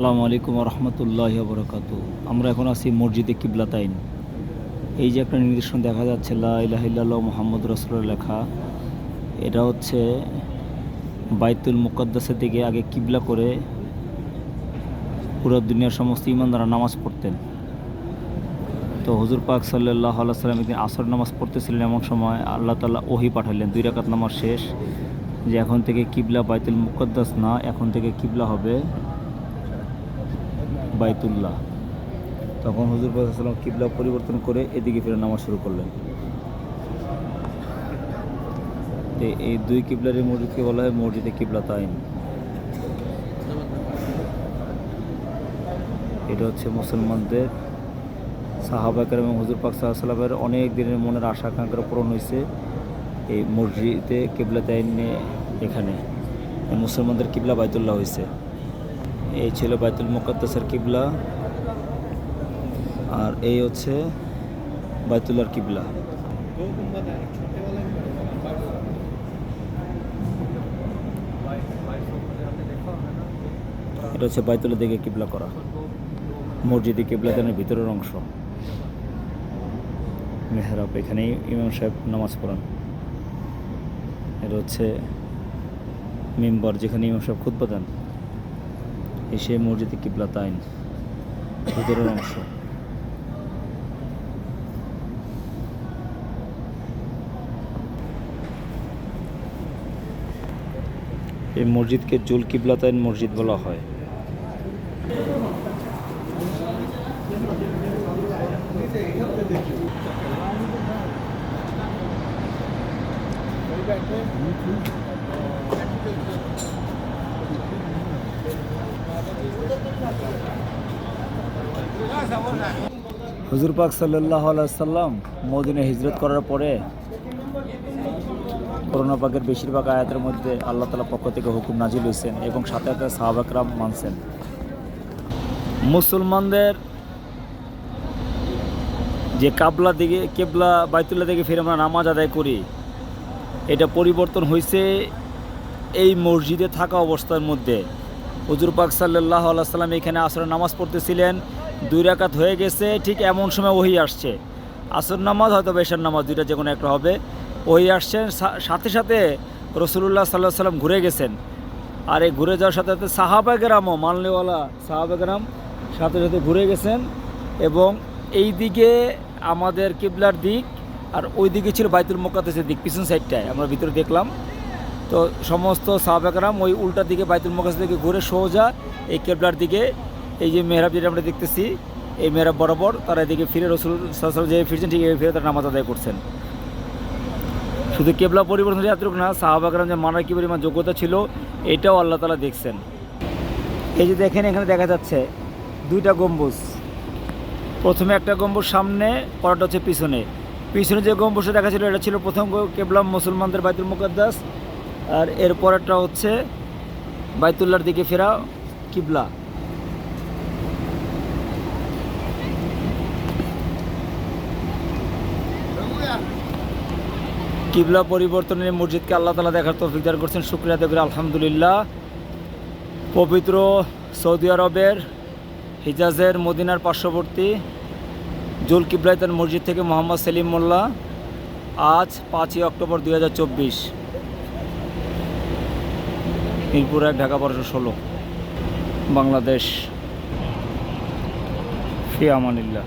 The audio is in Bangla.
আসসালামু আলাইকুম রহমতুল্লাহ বরকাত আমরা এখন আছি মসজিদে কিবলাতাইন এই যে একটা নির্দেশন দেখা যাচ্ছে লাহ মোহাম্মদ রসুলের লেখা, এটা হচ্ছে বাইতুল মুকদ্দাসের দিকে আগে কিবলা করে পুরো দুনিয়ার সমস্ত ইমানদারা নামাজ পড়তেন। তো হুজুর পাক সাল্লাহ সাল্লাম একদিন আসর নামাজ পড়তেছিলেন এমন সময়, আল্লাহ তাল্লাহ ওহি পাঠালেন দুই রাকাত নামাজ শেষ। যে এখন থেকে কিবলা বাইতুল মুকদ্দাস না, এখন থেকে কিবলা হবে। বাইতুল্লাহ। তখন হুজুর সাল্লাম কিবলা পরিবর্তন করে এদিকে ফিরে নামাজ শুরু করলেন। এই দুই কিবলার মসজিদকে বলা হয়? মসজিদে কিবলা তাইন। এটা হচ্ছে মুসলমানদের সাহাবাকের এবং হুজুর পাক সাল্লামের অনেক দিনের মনের আশা আকাঙ্ক্ষা পূরণ হয়েছে এই মসজিদে কিবলা তাইনে এখানে। মুসলমানদের কিবলা বাইতুল্লাহ হয়েছে। এই ছিল বাইতুল মুকাদ্দাসের কিবলা। আর এই হচ্ছে বাইতুল্লাহর কিবলা। এটা হচ্ছে বাইতুল্লাহ দিকে কিবলা করা। মসজিদে কিবলা দানের ভিতরের অংশ। মেহরাব, এখানেই ইমাম সাহেব নামাজ পড়ান। এটা হচ্ছে মেম্বার যেখানে ইমাম সাহেব খুদ্া দেন। এসে মসজিদে কিবলা তাইন ভিতরের অংশ। এই মসজিদকে জুল কিবলাতাইন মসজিদ বলা হয়। হুজুর পাক সাল্লাহ সাল্লাম মদিনে হিজরত করার পরে করোনা পাকের বেশিরভাগ আয়াতের মধ্যে আল্লাহ তালা পক্ষ থেকে হুকুম নাজিল হয়েছেন এবং সাথে সাথে সাহাবাকরাম মানছেন। মুসলমানদের যে কাবলা দিকে, কেবলা বাইতুল্লাহ দিকে ফিরে আমরা নামাজ আদায় করি, এটা পরিবর্তন হয়েছে এই মসজিদে থাকা অবস্থার মধ্যে। হুজুর পাক সাল্লাহ সাল্লাম এখানে আসরে নামাজ পড়তেছিলেন, দুই রাকাত হয়ে গেছে, ঠিক এমন সময় ওহি আসছে। আসর নামাজ হয়তো বেশার নামাজ, দুইটা যে কোনো একটা হবে। ওহি আসছেন সাথে সাথে রসুল্লাহ সাল্লাহ সাল্লাম ঘুরে গেছেন। আর এই ঘুরে যাওয়ার সাথে সাথে সাহাবাগেরামও মানলেওয়ালা সাহাবাগেরাম সাথে সাথে ঘুরে গেছেন এবং এই দিকে আমাদের কিবলার দিক আর ওই দিকে ছিল বাইতুল মোকাদ্দেসের দিক, পিছন সাইডটায় আমরা ভিতরে দেখলাম। তো সমস্ত সাহাবাকরাম ওই উল্টা দিকে বাইতুল মোকাস থেকে ঘুরে সোজা এই কেবলার দিকে, এই যে মেহরাব যেটা আমরা দেখতেছি, এই মেহরাব বরাবর, তারা এদিকে ফিরে রসুল সাল যে ফিরছেন ঠিক ফিরে তারা নামাজ আদায় করছেন। শুধু কেবলা পরিবর্তন এতটুকু না, সাহাবাকরাম যে মানার কী পরিমাণ যোগ্যতা ছিল, এটাও আল্লাহ তালা দেখছেন। এই যে দেখেন, এখানে দেখা যাচ্ছে দুইটা গম্বুজ। প্রথমে একটা গম্বুজ সামনে পরটা হচ্ছে পিছনে। পিছনে যে গম্বুজটা দেখা ছিল, এটা ছিল প্রথম গ- কেবলা মুসলমানদের বাইতুল মুকাদ্দাস। আর এর পরেরটা হচ্ছে বাইতুল্লার দিকে ফেরা কিবলা। কিবলা পরিবর্তনের মসজিদকে আল্লাহ তালা দেখার তৌফিক দান করছেন, শুক্রিয়া দেবের আলহামদুলিল্লাহ। পবিত্র সৌদি আরবের হিজাজের মদিনার পার্শ্ববর্তী জুল কিবলাইতান মসজিদ থেকে মোহাম্মদ সেলিম মোল্লা আজ পাঁচই অক্টোবর দুই হাজার চব্বিশ। মিরপুর এক ঢাকা বারোশো ষোলো। বাংলাদেশ ফিয়ামানিল্লা